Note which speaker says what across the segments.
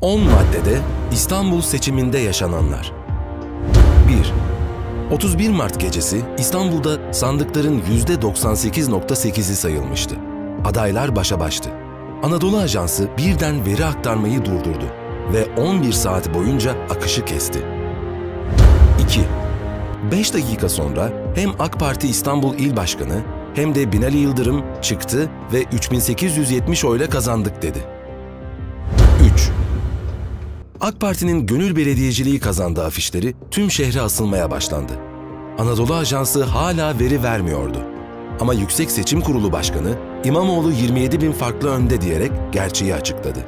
Speaker 1: 10 maddede İstanbul seçiminde yaşananlar. 1. 31 Mart gecesi İstanbul'da sandıkların %98.8'i sayılmıştı. Adaylar başa baştı. Anadolu Ajansı birden veri aktarmayı durdurdu ve 11 saat boyunca akışı kesti. 2. 5 dakika sonra hem AK Parti İstanbul İl Başkanı hem de Binali Yıldırım çıktı ve 3870 oyla kazandık dedi. 3. AK Parti'nin gönül belediyeciliği kazandığı afişleri tüm şehre asılmaya başlandı. Anadolu Ajansı hala veri vermiyordu. Ama Yüksek Seçim Kurulu Başkanı İmamoğlu 27 bin farklı önde diyerek gerçeği açıkladı.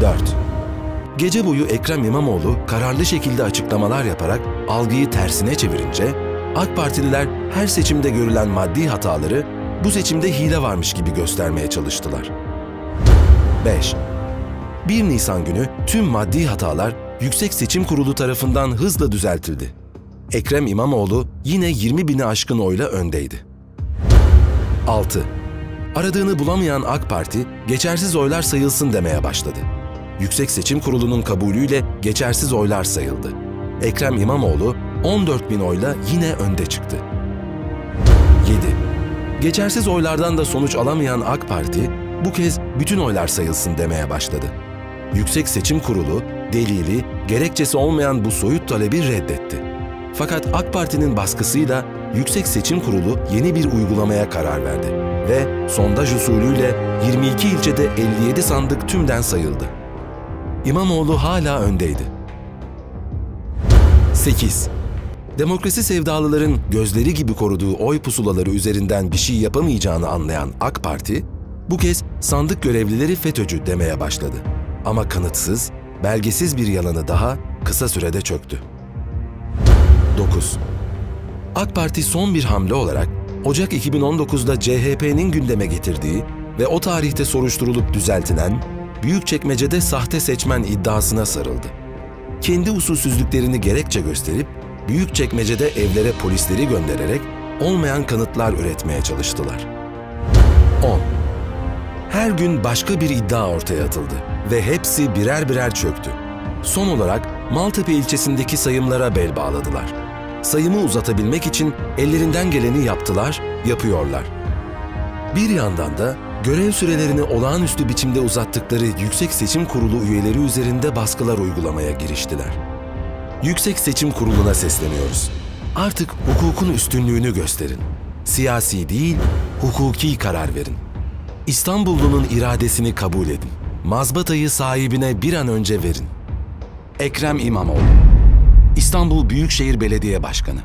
Speaker 1: 4. Gece boyu Ekrem İmamoğlu kararlı şekilde açıklamalar yaparak algıyı tersine çevirince AK Partililer her seçimde görülen maddi hataları bu seçimde hile varmış gibi göstermeye çalıştılar. 5. 1 Nisan günü tüm maddi hatalar Yüksek Seçim Kurulu tarafından hızla düzeltildi. Ekrem İmamoğlu yine 20 bini aşkın oyla öndeydi. 6. Aradığını bulamayan AK Parti, geçersiz oylar sayılsın demeye başladı. Yüksek Seçim Kurulu'nun kabulüyle geçersiz oylar sayıldı. Ekrem İmamoğlu 14 bin oyla yine önde çıktı. 7. Geçersiz oylardan da sonuç alamayan AK Parti, bu kez bütün oylar sayılsın demeye başladı. Yüksek Seçim Kurulu, delili, gerekçesi olmayan bu soyut talebi reddetti. Fakat AK Parti'nin baskısıyla Yüksek Seçim Kurulu yeni bir uygulamaya karar verdi ve sondaj usulüyle 22 ilçede 57 sandık tümden sayıldı. İmamoğlu hala öndeydi. 8. Demokrasi sevdalıların gözleri gibi koruduğu oy pusulaları üzerinden bir şey yapamayacağını anlayan AK Parti, bu kez sandık görevlileri FETÖ'cü demeye başladı. Ama kanıtsız, belgesiz bir yalanı daha kısa sürede çöktü. 9. AK Parti son bir hamle olarak Ocak 2019'da CHP'nin gündeme getirdiği ve o tarihte soruşturulup düzeltilen Büyükçekmece'de sahte seçmen iddiasına sarıldı. Kendi usulsüzlüklerini gerekçe gösterip Büyükçekmece'de evlere polisleri göndererek olmayan kanıtlar üretmeye çalıştılar. 10. Her gün başka bir iddia ortaya atıldı ve hepsi birer birer çöktü. Son olarak Maltepe ilçesindeki sayımlara bel bağladılar. Sayımı uzatabilmek için ellerinden geleni yaptılar, yapıyorlar. Bir yandan da görev sürelerini olağanüstü biçimde uzattıkları Yüksek Seçim Kurulu üyeleri üzerinde baskılar uygulamaya giriştiler. Yüksek Seçim Kurulu'na sesleniyoruz. Artık hukukun üstünlüğünü gösterin. Siyasi değil, hukuki karar verin. İstanbullunun iradesini kabul edin. Mazbatayı sahibine bir an önce verin. Ekrem İmamoğlu İstanbul Büyükşehir Belediye Başkanı